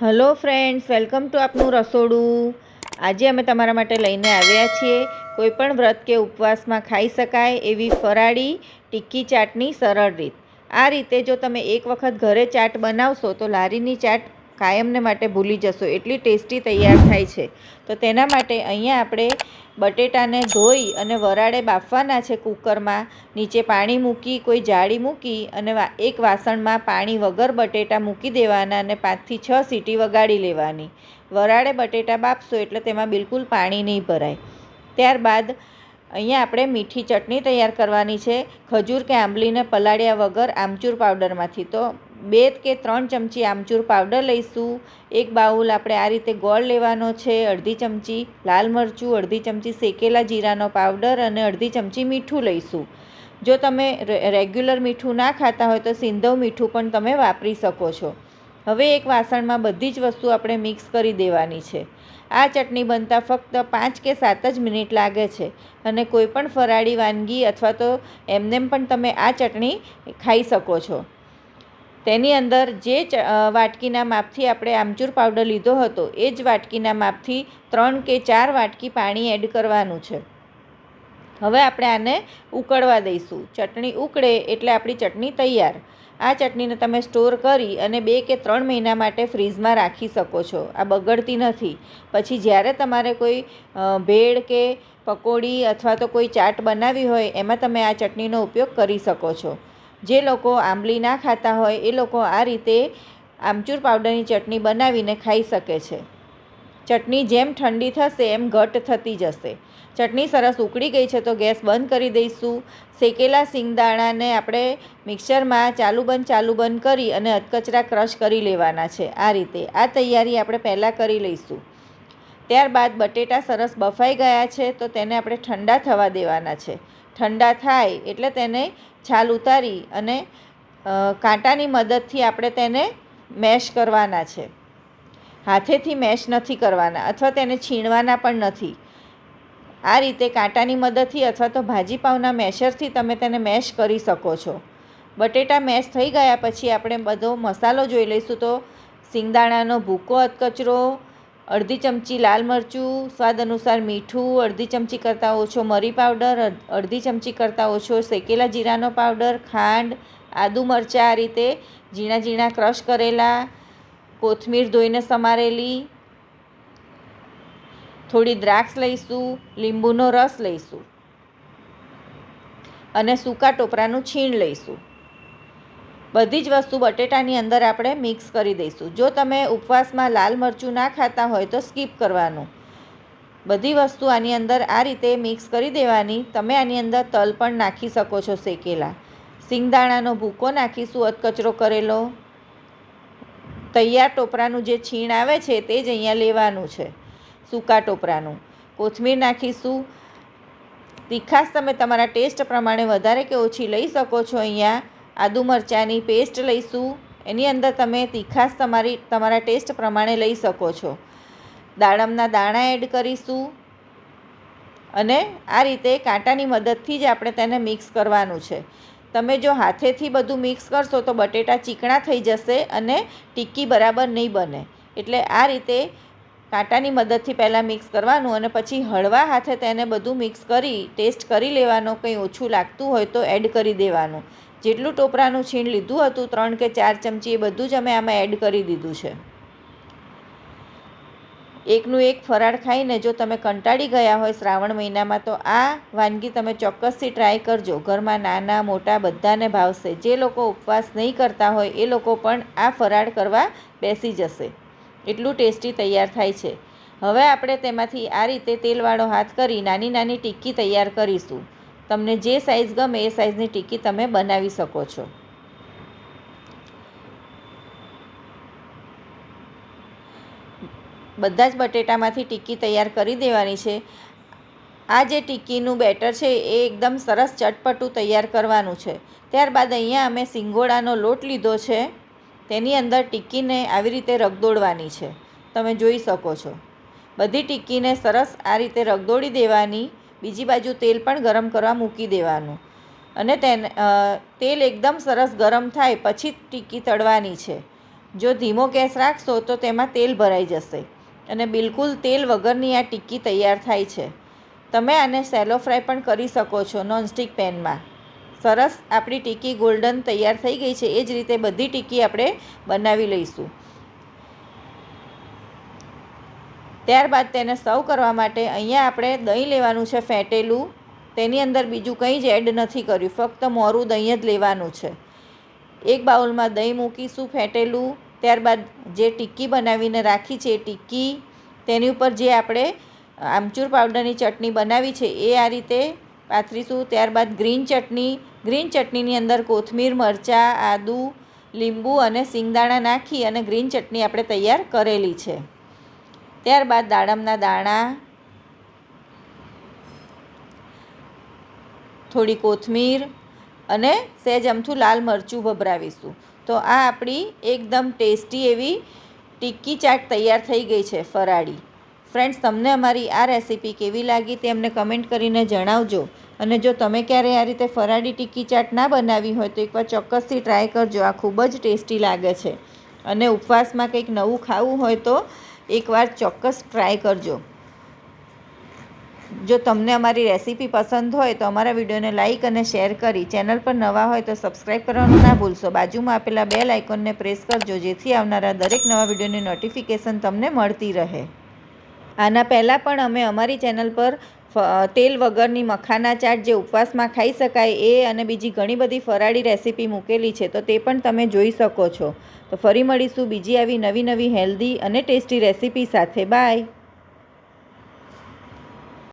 Hello friends, welcome to આપનું રસોડું. આજે અમે તમારા માટે લઈને આવ્યા છીએ. કોઈ પણ વ્રત કે ઉપવાસમાં ખાઈ શકાય એવી ફરાળી ટિક્કી ચાટની સરળ રીત. આ રીતે જો તમે એક વખત ઘરે ચાટ બનાવશો તો લારીની ચાટ કાયમને માટે ભૂલી જશો. એટલી ટેસ્ટી તૈયાર થાય છે. તો તેના માટે અહીંયા આપણે બટેટાને ધોઈ અને વરાળે બાફવાના છે કુકરમાં. નીચે પાણી મૂકી, કોઈ જાળી મૂકી અને એક વાસણમાં પાણી વગર બટેટા મૂકી દેવાના અને પાંચથી છ સીટી વગાડી લેવાની. વરાળે બટેટા બાફશો એટલે તેમાં બિલકુલ પાણી નહીં ભરાય. ત્યારબાદ અહીંયા આપણે મીઠી ચટણી તૈયાર કરવાની છે. ખજૂર કે આંબલીને પલાળ્યા વગર આમચૂર પાવડરમાંથી. તો બે કે ત્રણ ચમચી આમચૂર પાવડર લઈશું. એક બાઉલ આપણે આ રીતે ગોળ લેવાનો છે, અડધી ચમચી લાલ મરચું, અડધી ચમચી શેકેલા જીરાનો પાવડર અને અડધી ચમચી મીઠું લઈશું. જો તમે રેગ્યુલર મીઠું ના ખાતા હોય તો સિંધવ મીઠું પણ તમે વાપરી શકો છો. હવે એક વાસણમાં બધી જ વસ્તુ આપણે મિક્સ કરી દેવાની છે. આ ચટણી બનતા ફક્ત પાંચ કે સાત જ મિનિટ લાગે છે અને કોઈ પણ ફરાળી વાનગી અથવા તો એમનેમ પણ તમે આ ચટણી ખાઈ શકો છો. તેની અંદર જે ચ- વાટકીના માપથી આપણે આમચૂર પાવડર લીધો હતો, એ જ વાટકીના માપથી ત્રણ કે ચાર વાટકી પાણી એડ કરવાનું છે. હવે આપણે આને ઉકળવા દઈશું. ચટણી ઉકળે એટલે આપણી ચટણી તૈયાર. આ ચટણીને તમે સ્ટોર કરી અને બે કે ત્રણ મહિના માટે ફ્રીઝમાં રાખી શકો છો. આ બગડતી નથી. પછી જ્યારે તમારે કોઈ ભેળ કે પકોડી અથવા તો કોઈ ચાટ બનાવી હોય, એમાં તમે આ ચટણીનો ઉપયોગ કરી શકો છો. જે લોકો આંબલી ના ખાતા હોય, એ લોકો આ રીતે આમચૂર પાવડરની ચટણી બનાવીને ખાઈ શકે છે. ચટણી જેમ ઠંડી થશે, એમ ઘટ થતી જશે. ચટણી સરસ ઉકળી ગઈ છે તો ગેસ બંધ કરી દઈશું. શેકેલા સિંગદાણાને આપણે મિક્સરમાં ચાલુ બંધ ચાલુ બંધ કરી અને અધકચરા ક્રશ કરી લેવાના છે. આ રીતે. આ તૈયારી આપણે પહેલાં કરી લઈશું. ત્યારબાદ બટેટા સરસ બફાઈ ગયા છે તો તેને આપણે ઠંડા થવા દેવાના છે. ઠંડા થાય એટલે તેને છાલ ઉતારી અને કાંટાની મદદથી આપણે તેને મેશ કરવાના છે. હાથેથી મેશ નથી કરવાના અથવા તેને છીણવાના પણ નથી. આ રીતે કાંટાની મદદથી અથવા તો ભાજીપાવના મેશરથી તમે તેને મેશ કરી શકો છો. બટેટા મેશ થઈ ગયા પછી આપણે બધો મસાલો જોઈ લઈશું તો, સિંગદાણાનો ભૂકો અધકચરો અડધી ચમચી લાલ મરચું, સ્વાદ અનુસાર મીઠું, અડધી ચમચી કરતાં ઓછો મરી પાવડર અડધી ચમચી કરતાં ઓછો શેકેલા જીરાનો પાવડર, ખાંડ, આદુ મરચાં આ રીતે ઝીણા ઝીણા ક્રશ કરેલા, કોથમીર ધોઈને સમારેલી, થોડી દ્રાક્ષ લઈશું, લીંબુનો રસ લઈશું અને સૂકા ટોપરાનું છીણ લઈશું. બધી જ વસ્તુ બટેટાની અંદર આપણે મિક્સ કરી દઈશું. જો તમે ઉપવાસમાં લાલ મરચું ના ખાતા હોય તો સ્કીપ કરવાનું. બધી વસ્તુ આની અંદર આ રીતે મિક્સ કરી દેવાની. તમે આની અંદર તલ પણ નાખી શકો છો શેકેલા. સિંગદાણાનો ભૂકો નાખીશું અધકચરો કરેલો. તૈયાર ટોપરાનું જે છીણ આવે છે તે જ અહીંયા લેવાનું છે, સૂકા ટોપરાનું. કોથમીર નાખીશું. તીખાશ તમે તમારા ટેસ્ટ પ્રમાણે વધારે કે ઓછી લઈ શકો છો અહીંયા. આદુ મરચાંની પેસ્ટ લઈશું. એની અંદર તમે તીખાશ તમારી, તમારા ટેસ્ટ પ્રમાણે લઈ શકો છો. દાડમના દાણા એડ કરીશું. અને આ રીતે કાંટાની મદદથી જ આપણે તેને મિક્સ કરવાનું છે. તમે જો હાથેથી બધું મિક્સ કરશો તો બટેટા ચીકણા થઈ જશે અને ટિક્કી બરાબર નહીં બને. એટલે આ રીતે કાંટાની મદદથી પહેલાં મિક્સ કરવાનું અને પછી હળવા હાથે તેને બધું મિક્સ કરી ટેસ્ટ કરી લેવાનો, કંઈ ઓછું લાગતું હોય તો એડ કરી દેવાનું. જેટલું ટોપરાનું છીણ લીધું હતું, ત્રણ કે ચાર ચમચી એ બધું જ અમે આમાં એડ કરી દીધું છે. એકનું એક ફરાળ ખાઈને જો તમે કંટાળી ગયા હોય શ્રાવણ મહિનામાં, તો આ વાનગી તમે ચોક્કસથી ટ્રાય કરજો. ઘરમાં નાના, મોટા બધાને ભાવશે. જે લોકો ઉપવાસ નહીં કરતા હોય, એ લોકો પણ આ ફરાળ કરવા બેસી જશે. એટલું ટેસ્ટી તૈયાર થાય છે. હવે આપણે તેમાંથી આ રીતે તેલવાળો હાથ કરી નાની નાની ટિક્કી તૈયાર કરીશું. તમને જે સાઇઝ ગમે એ સાઇઝની ટિક્કી તમે બનાવી શકો છો. બધા જ બટેટામાંથી ટિક્કી તૈયાર કરી દેવાની છે. આ જે ટિક્કીનું બેટર છે એ એકદમ સરસ ચટપટું તૈયાર કરવાનું છે. ત્યારબાદ અહીંયા અમે સિંગોડાનો લોટ લીધો છે. તેની અંદર ટિક્કીને આવી રીતે રગદોડવાની છે. તમે જોઈ શકો છો. બધી ટિક્કીને સરસ આ રીતે રગદોડી દેવાની. બીજી બાજુ તેલ પણ ગરમ કરવા મૂકી દેવાનું. અને તેને તેલ એકદમ સરસ ગરમ થાય પછી જ ટિક્કી તળવાની છે. જો ધીમો ગેસ રાખશો તો તેમાં તેલ ભરાઈ જશે. અને બિલકુલ તેલ વગરની આ ટિક્કી તૈયાર થાય છે. તમે આને સેલો ફ્રાય પણ કરી શકો છો નોનસ્ટિક પેનમાં. સરસ આપણી ટિક્કી ગોલ્ડન તૈયાર થઈ ગઈ છે. એ જ રીતે બધી ટિક્કી આપણે બનાવી લઈશું. ત્યારબાદ તેને સર્વ કરવા માટે અહીંયા આપણે દહીં લેવાનું છે ફેંટેલું. તેની અંદર બીજું કંઈ જ એડ નથી કર્યું. ફક્ત મોરું દહીં જ લેવાનું છે. એક બાઉલમાં દહીં મૂકીશું ફેંટેલું. ત્યારબાદ જે ટિક્કી બનાવીને રાખી છે એ ટિક્કી, તેની ઉપર જે આપણે આમચૂર પાવડરની ચટણી બનાવી છે એ આ રીતે પાથરીશું. ત્યારબાદ ગ્રીન ચટણી, ગ્રીન ચટણીની અંદર કોથમીર, મરચાં, આદું, લીંબુ અને સિંગદાણા નાખી અને ગ્રીન ચટણી આપણે તૈયાર કરેલી છે. ત્યારબાદ દાડમના દાણા, થોડી કોથમીર અને સહેજ અમથું લાલ મરચું ભભરાવીશું તો આ આપણી એકદમ ટેસ્ટી એવી ટિક્કી ચાટ તૈયાર થઈ ગઈ છે ફરાળી. ફ્રેન્ડ્સ, તમને અમારી આ રેસીપી કેવી લાગી તે અમને કમેન્ટ કરીને જણાવજો. અને જો તમે ક્યારે આ રીતે ફરાળી ટિક્કી ચાટ ના બનાવી હોય તો એકવાર ચોક્કસથી ટ્રાય કરજો. આ ખૂબ જ ટેસ્ટી લાગે છે. અને ઉપવાસમાં કંઈક નવું ખાવું હોય તો એકવાર ચોક્કસ ટ્રાય કરજો. જો તમને અમારી રેસીપી પસંદ હોય તો અમારા વિડીયોને લાઇક અને શેર કરી ચેનલ પર નવા હોય તો સબસ્ક્રાઈબ કરવાનું ના ભૂલશો. બાજુમાં આપેલા બેલ આઇકોનને પ્રેસ કરજો, જેથી આવનારા દરેક નવા વિડીયોની નોટિફિકેશન તમને મળતી રહે. આના પહેલાં પણ અમે અમારી ચેનલ પર તેલ વગરની મખાના ચાટ જે ઉપવાસમાં ખાઈ શકાય એ અને બીજી ઘણી બધી ફરાળી રેસીપી મૂકેલી છે, તો તે પણ તમે જોઈ શકો છો. તો ફરી મળીશું બીજી આવી નવી નવી હેલ્ધી અને ટેસ્ટી રેસીપી સાથે. બાય.